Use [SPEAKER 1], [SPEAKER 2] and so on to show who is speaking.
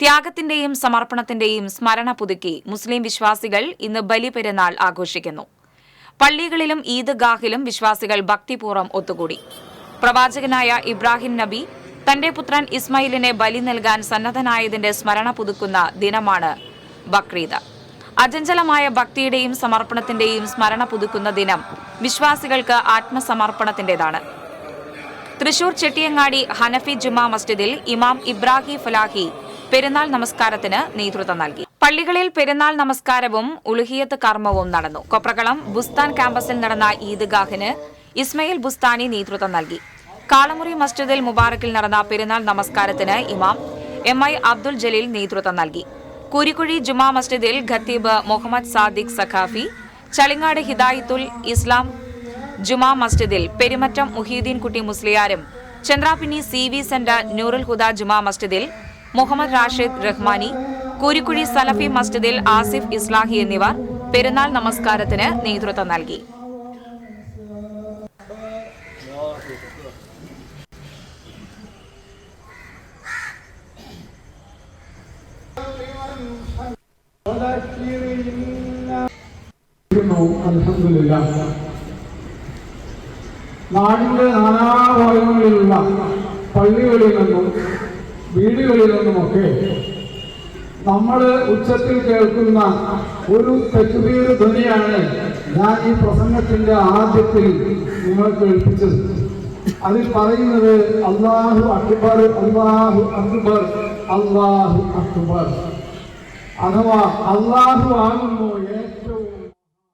[SPEAKER 1] ത്യാഗത്തിന്റെയും സമർപ്പണത്തിന്റെയും സ്മരണ പുതുക്കി മുസ്ലിം വിശ്വാസികൾ ഇന്ന് ബലിപെരുന്നാൾ ആഘോഷിക്കുന്നു. പള്ളികളിലും ഈദ്ഗാഹിലും വിശ്വാസികൾ ഭക്തിപൂർവം ഒത്തുകൂടി. പ്രവാചകനായ ഇബ്രാഹിം നബി തന്റെ പുത്രൻ ഇസ്മയിലിനെ ബലി നൽകാൻ സന്നദ്ധനായതിന്റെ സ്മരണ പുതുക്കുന്ന ദിനമാണ് ബക്രീദ്. അചഞ്ചലമായ ഭക്തിയുടെയും സമർപ്പണത്തിന്റെയും സ്മരണ പുതുക്കുന്ന ദിനം വിശ്വാസികൾക്ക് ആത്മസമർപ്പണത്തിന്റേതാണ്. തൃശൂർ ചെട്ടിയങ്ങാടി ഹനഫി ജുമാ മസ്ജിദിൽ ഇമാം ഇബ്രാഹിം ഫലാഹി പെരുന്നാൾ നമസ്കാരത്തിന് നേതൃത്വം നൽകി. പള്ളികളിൽ പെരുന്നാൾ നമസ്കാരവും ഉളുഹിയത്ത് കർമ്മവും നടന്നു. കൊപ്രകളം ബുസ്താൻ ക്യാമ്പസിൽ നടന്ന ഈദ്ഗാഹിന് ഇസ്മയിൽ ബുസ്താനി നേതൃത്വം നൽകി. കാളമുറി മസ്ജിദിൽ മുബാറക്കിൽ നടന്ന പെരുന്നാൾ നമസ്കാരത്തിന് ഇമാം എം ഐ അബ്ദുൽ ജലീൽ നേതൃത്വം നൽകി. കുരിക്കുഴി ജുമാ മസ്ജിദിൽ ഖത്തീബ് മുഹമ്മദ് സാദിഖ് സഖാഫി ചളിങ്ങാട് ഹിദായത്തുൽ ഇസ്ലാം ജുമാ മസ്ജിദിൽ Perumattom Muhiyuddeen Kutty മുസ്ലിയാരും Chandrapinni C V centre Noorul Huda Juma മസ്ജിദിൽ മുഹമ്മദ് റാഷിദ് റഹ്മാനി കൂരിക്കുഴി സലഫി മസ്ജിദിൽ ആസിഫ് ഇസ്ലാഹി എന്നിവർ പെരുന്നാൾ നമസ്കാരത്തിന് നേതൃത്വം നൽകി.
[SPEAKER 2] നാടിന്റെ നാടിന്റെ നാനാഭാഗങ്ങളിലുള്ള പള്ളികളിൽ നിന്നും വീടുകളിൽ നിന്നുമൊക്കെ നമ്മൾ ഉച്ചത്തിൽ കേൾക്കുന്ന ഒരു തെക്കുതീർ ധ്വനിയാണ് ഞാൻ ഈ പ്രസംഗത്തിന്റെ ആദ്യത്തിൽ നിങ്ങൾ കേൾപ്പിച്ചത്. അതിൽ പറയുന്നത് അള്ളാഹു അക്ബർ അള്ളാഹു അക്ബർ അള്ളാഹു അക്ബർ. അഥവാ അള്ളാഹു ആകുന്നു ഏറ്റവും